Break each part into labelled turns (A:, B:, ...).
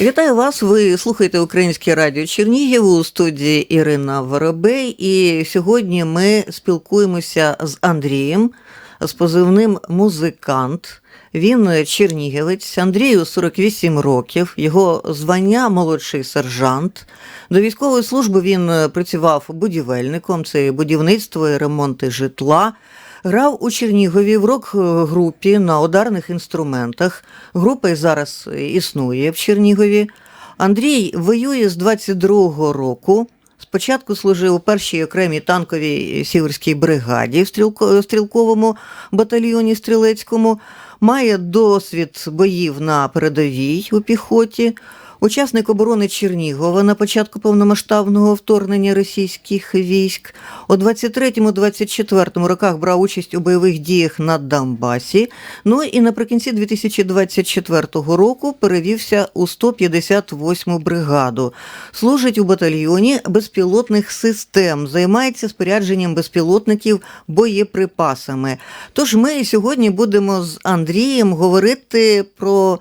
A: Вітаю вас. Ви слухаєте Українське радіо Чернігів у студії Ірина Воробей. І сьогодні ми спілкуємося з Андрієм з позивним музикант. Він чернігівець, Андрію 48 років, його звання молодший сержант. До військової служби він працював будівельником, це будівництво і ремонти житла. Грав у Чернігові в рок-групі на ударних інструментах. Група зараз існує в Чернігові. Андрій воює з 22-го року. Спочатку служив у першій окремій танковій сіверській бригаді в стрілковому батальйоні стрілецькому, має досвід боїв на передовій у піхоті. Учасник оборони Чернігова на початку повномасштабного вторгнення російських військ. У 23-24 роках брав участь у бойових діях на Донбасі. Ну і наприкінці 2024 року перевівся у 158 бригаду. Служить у батальйоні безпілотних систем, займається спорядженням безпілотників боєприпасами. Тож ми сьогодні будемо з Андрієм говорити про.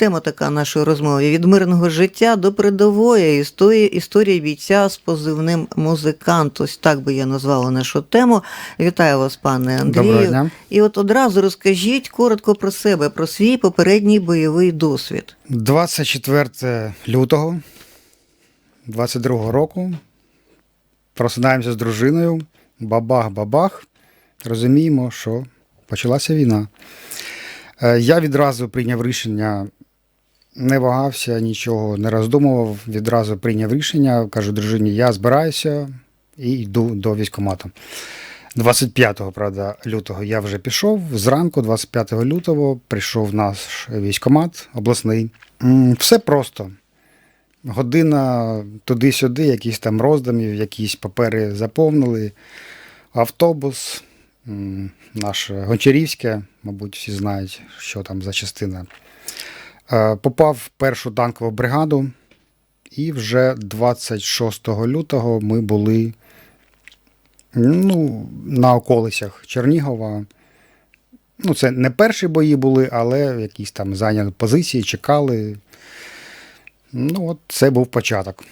A: Тема така нашої розмови від мирного життя до передової історії, історії бійця з позивним музикант. Ось так би я назвала нашу тему. Вітаю вас, пане Андрію.
B: Доброго дня.
A: І от одразу розкажіть коротко про себе, про свій попередній бойовий досвід.
B: 24 лютого 22 року просинаємося з дружиною. Бабах-бабах. Розуміємо, що почалася війна. Е, Я відразу прийняв рішення, не вагався, нічого не роздумував. Відразу прийняв рішення. Кажу дружині, я збираюся і йду до військкомату. 25 правда, лютого я вже пішов. Зранку, 25 лютого, прийшов наш військкомат обласний. Все просто. Година туди-сюди, якісь там роздумів, якісь папери заповнили. Автобус, наше Гончарівське, мабуть, всі знають, що там за частина. Е, Попав в першу танкову бригаду, і вже 26 лютого ми були ну, на околицях Чернігова. Ну, це не перші бої були, але якісь там зайняли позиції, чекали. Ну, от це був початок.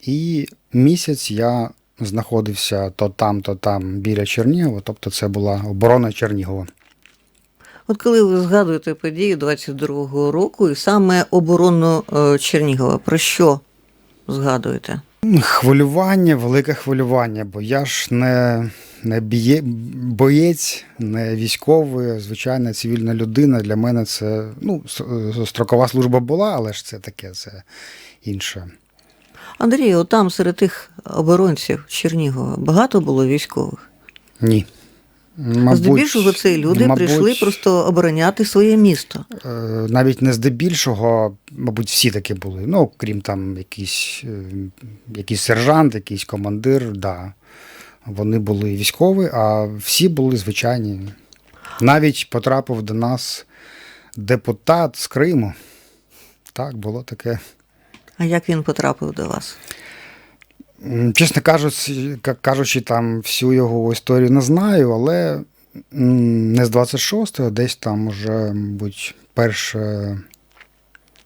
B: І місяць я знаходився то там, то там біля Чернігова, тобто це була оборона Чернігова.
A: От коли ви згадуєте події 22-го року і саме оборону е, Чернігова, про що згадуєте?
B: Хвилювання, велике хвилювання, бо я ж не, не біє, боєць, не військовий, звичайна цивільна людина. Для мене це ну, е, строкова служба була, але ж це таке, це інше.
A: Андрій, от там серед тих оборонців Чернігова багато було військових.
B: Ні. Мабуть,
A: Здебільшого це люди
B: мабуть,
A: прийшли просто обороняти своє місто.
B: е, навіть не здебільшого, мабуть, всі такі були. Ну, крім там якийсь, е, якийсь сержант, якийсь командир, да. Вони були військові, а всі були звичайні. Навіть потрапив до нас депутат з Криму. Так, було таке.
A: А як він потрапив до вас?
B: Чесно кажучи, кажучи, там всю його історію не знаю, але не з 26-го, десь там уже, мабуть, 1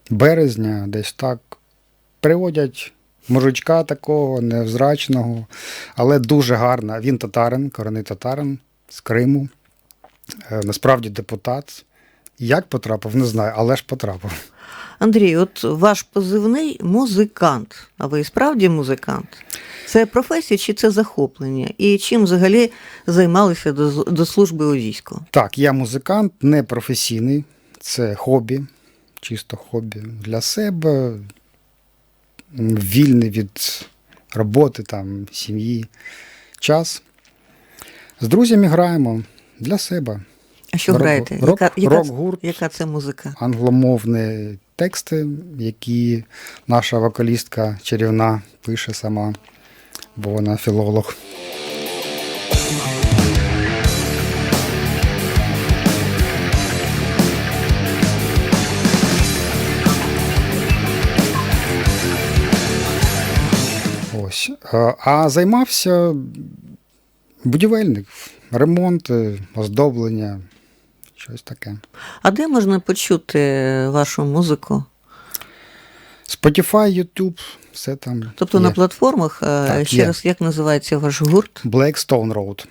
B: березня, десь так приводять мужичка такого невзрачного, але дуже гарна. Він татарин, корінний татарин з Криму. Е, Насправді депутат. Як потрапив, не знаю, але ж потрапив.
A: Андрій, от ваш позивний музикант. А ви і справді музикант? Це професія чи це захоплення? І чим взагалі займалися до, до служби у війську?
B: Так, я музикант, не професійний, це хобі, чисто хобі для себе, вільний від роботи, там, сім'ї, час. З друзями граємо для себе.
A: А що
B: Рок-
A: граєте?
B: рок-
A: яка, яка,
B: рок-гурт.
A: яка це музика?
B: Англомовні тексти, які наша вокалістка чарівна пише сама, бо вона філолог. Ось. А займався будівельник, ремонт, оздоблення, щось таке.
A: А де можна почути вашу музику?
B: Spotify, YouTube, все там.
A: Тобто
B: є.
A: на платформах, е,
B: Так,
A: ще
B: є.
A: раз, як називається ваш гурт?
B: Blackstone Road.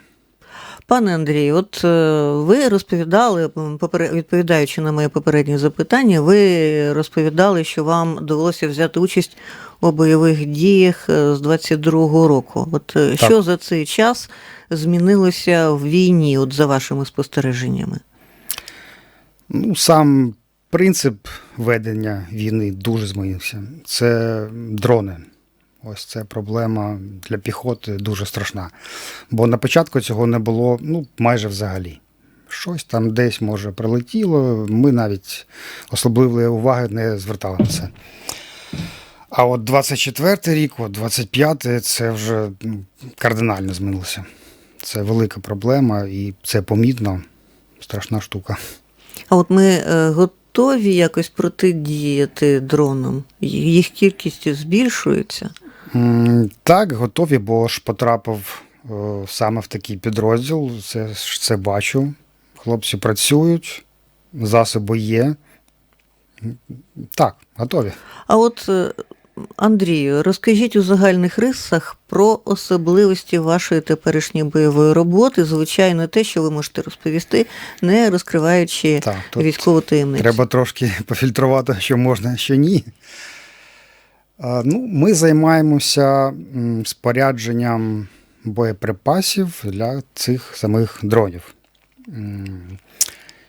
A: Пане Андрію, от е, ви розповідали, відповідаючи на моє попереднє запитання, ви розповідали, що вам довелося взяти участь у бойових діях е, з 22-го року. От
B: Так.
A: що за цей час змінилося в війні, от за вашими спостереженнями?
B: Ну, сам принцип ведення війни дуже змінився. Це дрони. Ось це проблема для піхоти дуже страшна. Бо на початку цього не було ну, майже взагалі. Щось там десь, може, прилетіло, ми навіть особливої уваги не звертали на це. А от 24-й рік, от 25-й, це вже ну, кардинально змінилося. Це велика проблема і це помітно, страшна штука.
A: А от ми е, готові якось протидіяти дронам? Їх кількість збільшується?
B: Так, готові, бо ж потрапив е, саме в такий підрозділ. Це, це бачу. Хлопці працюють, засоби є. Так, готові.
A: А от е, Андрію, розкажіть у загальних рисах про особливості вашої теперішньої бойової роботи. Звичайно, те, що ви можете розповісти, не розкриваючи
B: Так, тут
A: військову таємницю.
B: Треба трошки пофільтрувати, що можна, що ні. Ну, ми займаємося спорядженням боєприпасів для цих самих дронів.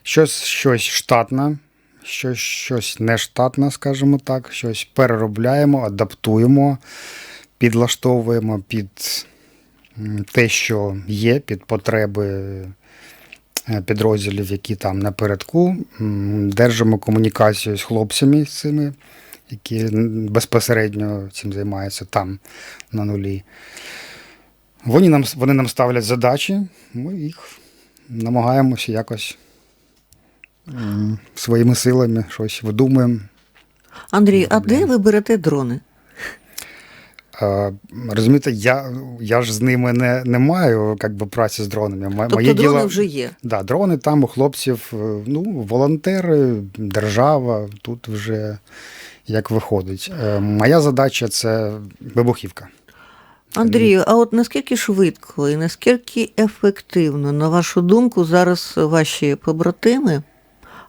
B: Щось, щось штатне, щось, щось нештатне, скажімо так, щось переробляємо, адаптуємо, підлаштовуємо під те, що є, під потреби е, підрозділів, які там напередку. Держимо комунікацію з хлопцями з цими, які безпосередньо цим займаються там на нулі. Вони нам, вони нам ставлять задачі, ми їх намагаємося якось своїми силами щось видумуємо.
A: Андрій, а де ви берете дрони?
B: Е, Розумієте, я, я ж з ними не, не маю як би, праці з дронами.
A: Тобто дрони вже є.
B: Да, дрони там у хлопців, е, ну, волонтери, держава, тут вже як виходить. Е, Моя задача це вибухівка.
A: Андрію, а от наскільки швидко і наскільки ефективно, на вашу думку, зараз ваші побратими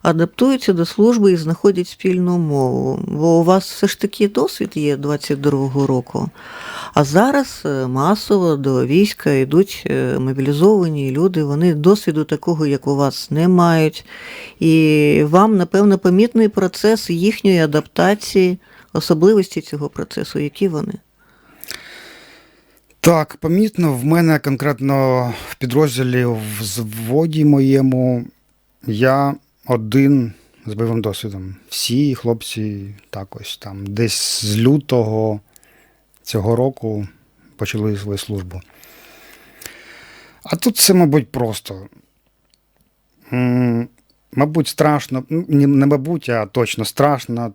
A: адаптуються до служби і знаходять спільну мову? Бо у вас все ж таки досвід є 22-го року. А зараз е, масово до війська йдуть е, мобілізовані люди, вони досвіду такого, як у вас, не мають. І вам, напевно, помітний процес їхньої адаптації, особливості цього процесу, які вони?
B: Так, помітно, в мене конкретно в підрозділі в зводі моєму я один з бойовим досвідом. Всі хлопці так там десь з лютого цього року почали свою службу. А тут це, мабуть, просто. Мабуть, страшно, не, мабуть, а точно страшно.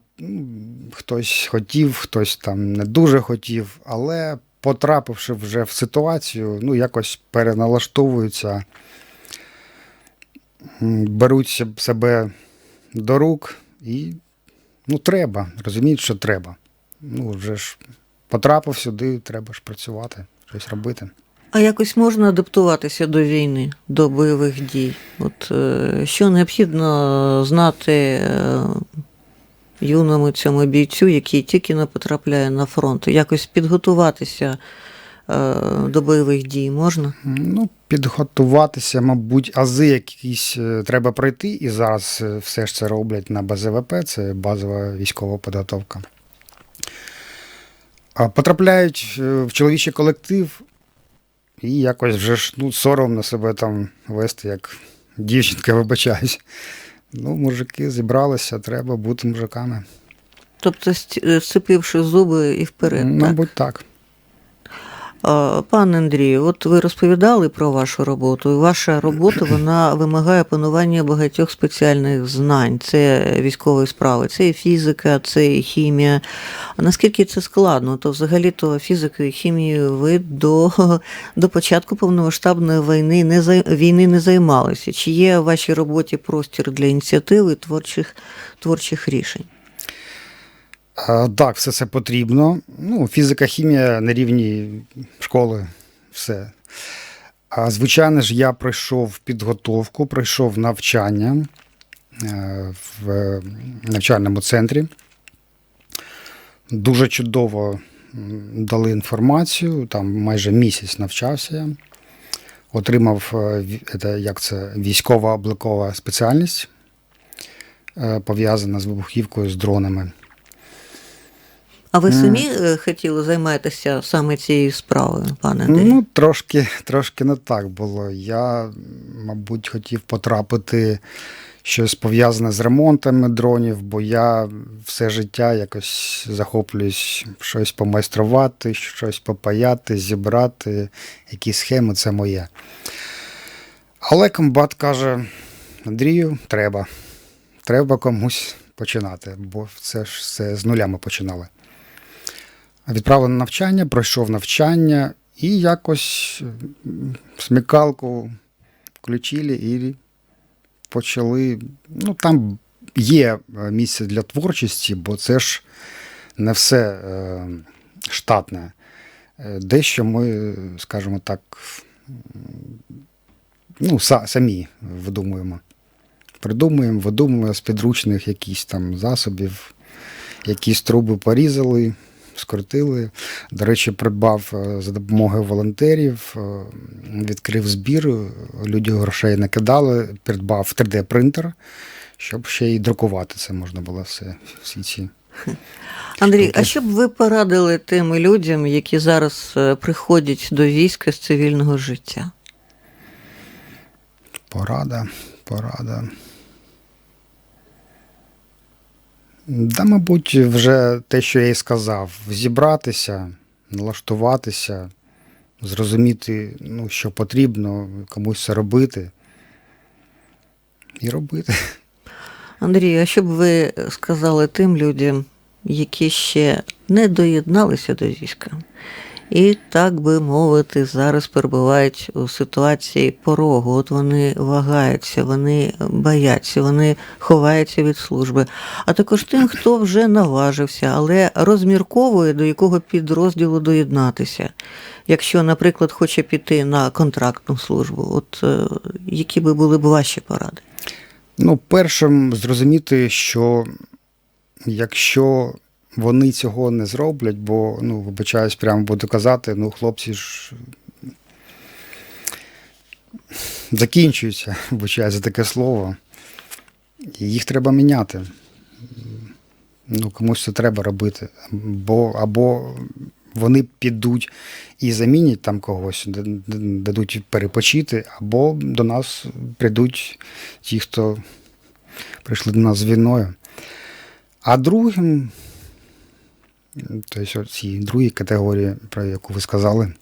B: Хтось хотів, хтось там не дуже хотів, але потрапивши вже в ситуацію, ну, якось переналаштовуються, беруть се- себе до рук і ну, треба, розуміють, що треба. Ну, вже ж потрапив сюди, треба ж працювати, щось робити.
A: А якось можна адаптуватися до війни, до бойових дій? От е, що необхідно знати е, юному цьому бійцю, який тільки не потрапляє на фронт? Якось підготуватися до бойових дій можна?
B: Ну, підготуватися, мабуть, ази якісь е, треба пройти, і зараз е, все ж це роблять на БЗВП, це базова військова підготовка. Потрапляють е, в чоловічий колектив, і якось вже ж ну, соромно себе там вести, як дівчинка, вибачаюсь. Ну, мужики зібралися, треба бути мужиками.
A: Тобто, е, сцепивши зуби і вперед.
B: Мабуть, так.
A: А, Пане Андрію, от ви розповідали про вашу роботу. Ваша робота вона вимагає панування багатьох спеціальних знань. Це військової справи, це і фізика, це і хімія. А наскільки це складно, то взагалі-то фізикою і хімією ви до, до початку повномасштабної війни не війни не займалися. Чи є в вашій роботі простір для ініціативи творчих, творчих рішень?
B: Так, все це потрібно. Ну, фізика, хімія на рівні школи, все. А звичайно ж, я пройшов підготовку, пройшов навчання е, в навчальному центрі. Дуже чудово дали інформацію, там майже місяць навчався я. Отримав е, як це, військова обликова спеціальність, е, пов'язана з вибухівкою, з дронами.
A: А ви самі е, хотіли займатися саме цією справою, пане Андрію?
B: Ну, трошки, трошки не так було. Я, мабуть, хотів потрапити щось пов'язане з ремонтами дронів, бо я все життя якось захоплююсь щось помайструвати, щось попаяти, зібрати, якісь схеми це моє. Але комбат каже: Андрію, треба. Треба комусь починати, бо це ж все з нуля ми починали. Відправили на навчання, пройшов навчання і якось смікалку включили і почали. Ну, там є е, місце для творчості, бо це ж не все е, штатне. Е, Дещо ми, скажімо так, ну, са- самі видумуємо. Придумуємо, видумуємо з підручних якісь там засобів, якісь труби порізали, скрутили. До речі, придбав е, за допомогою волонтерів, е, відкрив збір, е, люди грошей накидали, придбав 3D-принтер, щоб ще й друкувати це можна було все, всі ці.
A: Андрій, а що б ви порадили тим людям, які зараз приходять до війська з цивільного життя?
B: Порада, порада. Да, мабуть, вже те, що я і сказав, зібратися, налаштуватися, зрозуміти, ну, що потрібно, комусь це робити. І робити.
A: Андрій, а що б ви сказали тим людям, які ще не доєдналися до війська, і, так би мовити, зараз перебувають у ситуації порогу. От вони вагаються, вони бояться, вони ховаються від служби. А також тим, хто вже наважився, але розмірковує, до якого підрозділу доєднатися. Якщо, наприклад, хоче піти на контрактну службу, от е, які би були б ваші поради?
B: Ну, першим зрозуміти, що якщо вони цього не зроблять, бо, ну, вибачаюсь, прямо буду казати, ну, хлопці ж закінчуються, вибачаюсь за таке слово. Їх треба міняти. Ну, комусь це треба робити. Бо або вони підуть і замінять там когось, дадуть перепочити, або до нас прийдуть ті, хто прийшли до нас з війною. А другим, тобто цій другій категорії, про яку ви сказали,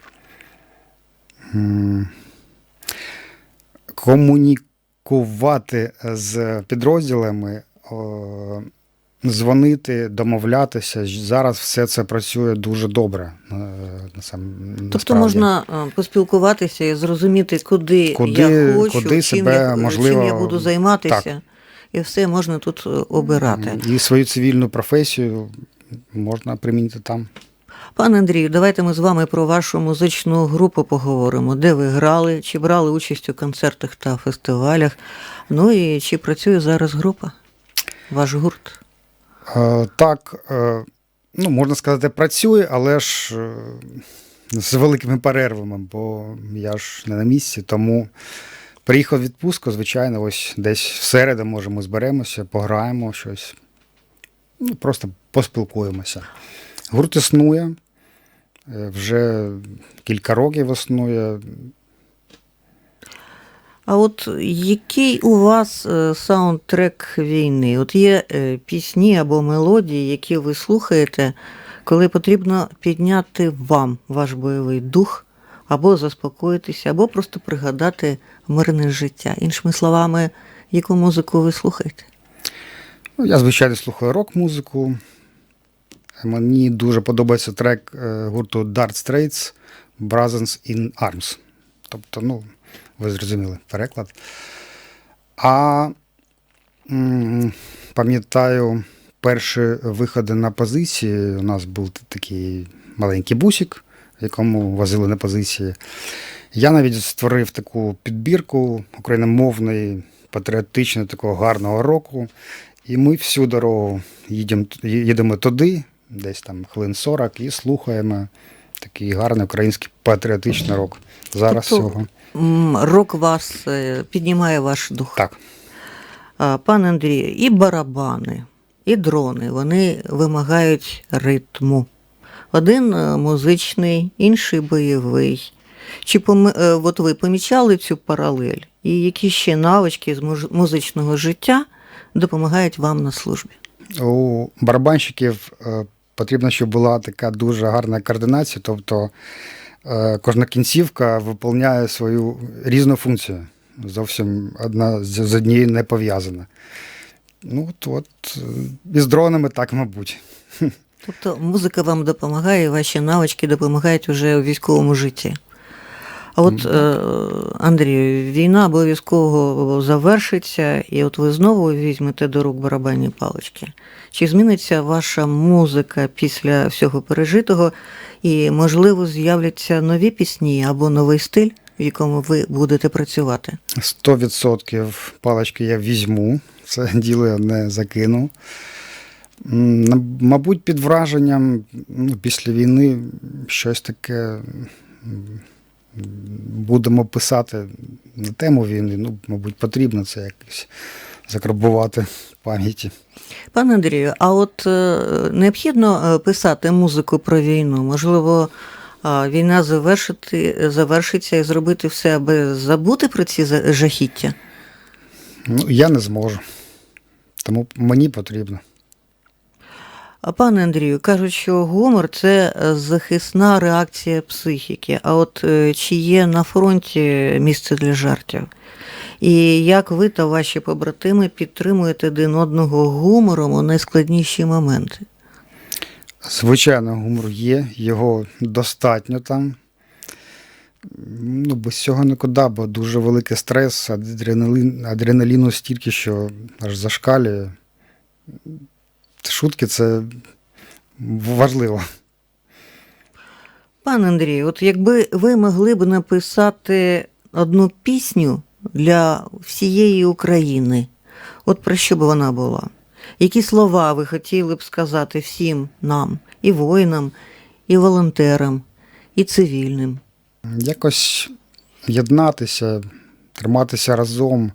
B: комунікувати з підрозділами, дзвонити, домовлятися. Зараз все це працює дуже добре. е, насам-
A: Тобто можна е, поспілкуватися і зрозуміти, куди,
B: Куди-
A: я хочу,
B: куди
A: чим,
B: себе,
A: я,
B: можливо,
A: чим я буду займатися,
B: так.
A: і все можна тут е, обирати.
B: І свою цивільну професію можна примінити там.
A: Пане Андрію, давайте ми з вами про вашу музичну групу поговоримо. Де ви грали, чи брали участь у концертах та фестивалях? Ну і чи працює зараз група? Ваш гурт?
B: Е, так, е, ну, можна сказати, працює, але ж е, з великими перервами, бо я ж не на місці, тому приїхав відпустку, звичайно, ось десь в середу, може, ми зберемося, пограємо щось. Ну, просто поспілкуємося. Гурт існує, е, вже кілька років існує.
A: А от який у вас е, саундтрек війни? От є е, пісні або мелодії, які ви слухаєте, коли потрібно підняти вам ваш бойовий дух, або заспокоїтися, або просто пригадати мирне життя. Іншими словами, яку музику ви слухаєте?
B: Ну, я, звичайно, слухаю рок-музику. Мені дуже подобається трек е, гурту Dart Straits Brothers in Arms. Тобто, ну, ви зрозуміли переклад. А пам'ятаю перші виходи на позиції у нас був такий маленький бусик, в якому возили на позиції. Я навіть створив таку підбірку україномовної, патріотичного, такого гарного року. І ми всю дорогу їдемо, їдемо туди, десь там хвилин 40, і слухаємо такий гарний український патріотичний рок. Зараз
A: Тобто-
B: цього.
A: Рок вас е, піднімає ваш дух.
B: Так.
A: Пане Андрію, і барабани, і дрони вони вимагають ритму. Один е, музичний, інший бойовий. Чи поми- е, от ви помічали цю паралель? І які ще навички з музичного життя допомагають вам на службі?
B: У барабанщиків е, потрібно, щоб була така дуже гарна координація, тобто е, кожна кінцівка виконує свою різну функцію. Зовсім одна з однією не пов'язана. Ну, от, от е, і з дронами так, мабуть.
A: Тобто музика вам допомагає, ваші навички допомагають уже у військовому житті. А от, е, Андрію, війна обов'язково завершиться, і от ви знову візьмете до рук барабанні палички. Чи зміниться ваша музика після всього пережитого, і, можливо, з'являться нові пісні або новий стиль, в якому ви будете працювати?
B: 100% палички я візьму, це діло я не закину. Мабуть, під враженням ну, після війни щось таке будемо писати на тему війни. Ну, мабуть, потрібно це якось закарбувати в пам'яті.
A: Пане Андрію, а от е, необхідно е, писати музику про війну? Можливо, війна завершити, завершиться і зробити все, аби забути про ці жахіття?
B: Ну, я не зможу. Тому мені потрібно.
A: Пане Андрію, кажуть, що гумор це е, захисна реакція психіки. А от е, чи є на фронті місце для жартів? І як ви та ваші побратими підтримуєте один одного гумором у найскладніші моменти?
B: Звичайно, гумор є, його достатньо там. Ну, без цього нікуди, бо дуже великий стрес, адреналін, адреналіну стільки, що аж зашкалює. Шутки це важливо.
A: Пане Андрію, от якби ви могли б написати одну пісню для всієї України, от про що б вона була? Які слова ви хотіли б сказати всім нам, і воїнам, і волонтерам, і цивільним?
B: Якось єднатися, триматися разом.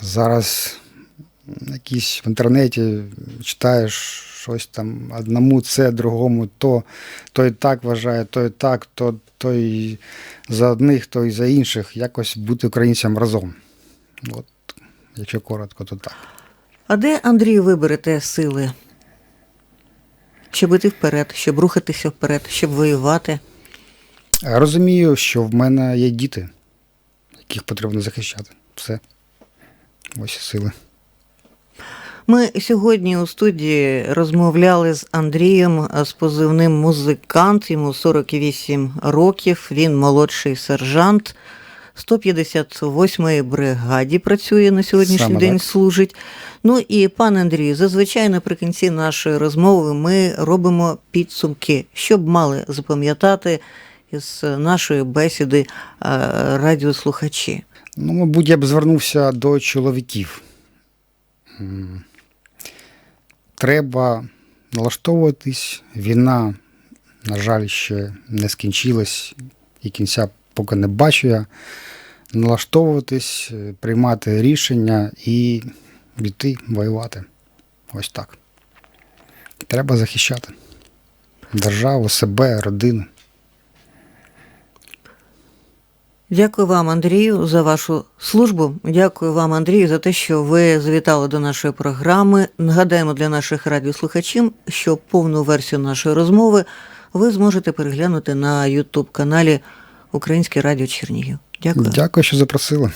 B: Зараз якісь в інтернеті читаєш щось там одному це, другому то, той так вважає, той так, то, той за одних, той за інших. Якось бути українцям разом. От, якщо коротко, то так.
A: А де, Андрію, виберете сили? Щоб іти вперед, щоб рухатися вперед, щоб воювати?
B: Розумію, що в мене є діти, яких потрібно захищати. Все. Ось сили.
A: Ми сьогодні у студії розмовляли з Андрієм е, з позивним музикант. Йому 48 років. Він молодший сержант. 158-ї бригаді працює на сьогоднішній
B: Саме
A: день,
B: так.
A: служить. Ну і пане Андрію, зазвичай наприкінці нашої розмови ми робимо підсумки, щоб мали запам'ятати із нашої бесіди е, радіослухачі.
B: Ну, мабуть, я б звернувся до чоловіків. Треба налаштовуватись. Війна, на жаль, ще не скінчилась і кінця поки не бачу я. Налаштовуватись, е, приймати рішення і йти воювати. Ось так. Треба захищати державу, себе, родину.
A: Дякую вам, Андрію, за вашу службу. Дякую вам, Андрію, за те, що ви завітали до нашої програми. Нагадаємо для наших радіослухачів, що повну версію нашої розмови ви зможете переглянути на Ютуб каналі Українське Радіо Чернігів. Дякую.
B: Дякую, що запросили.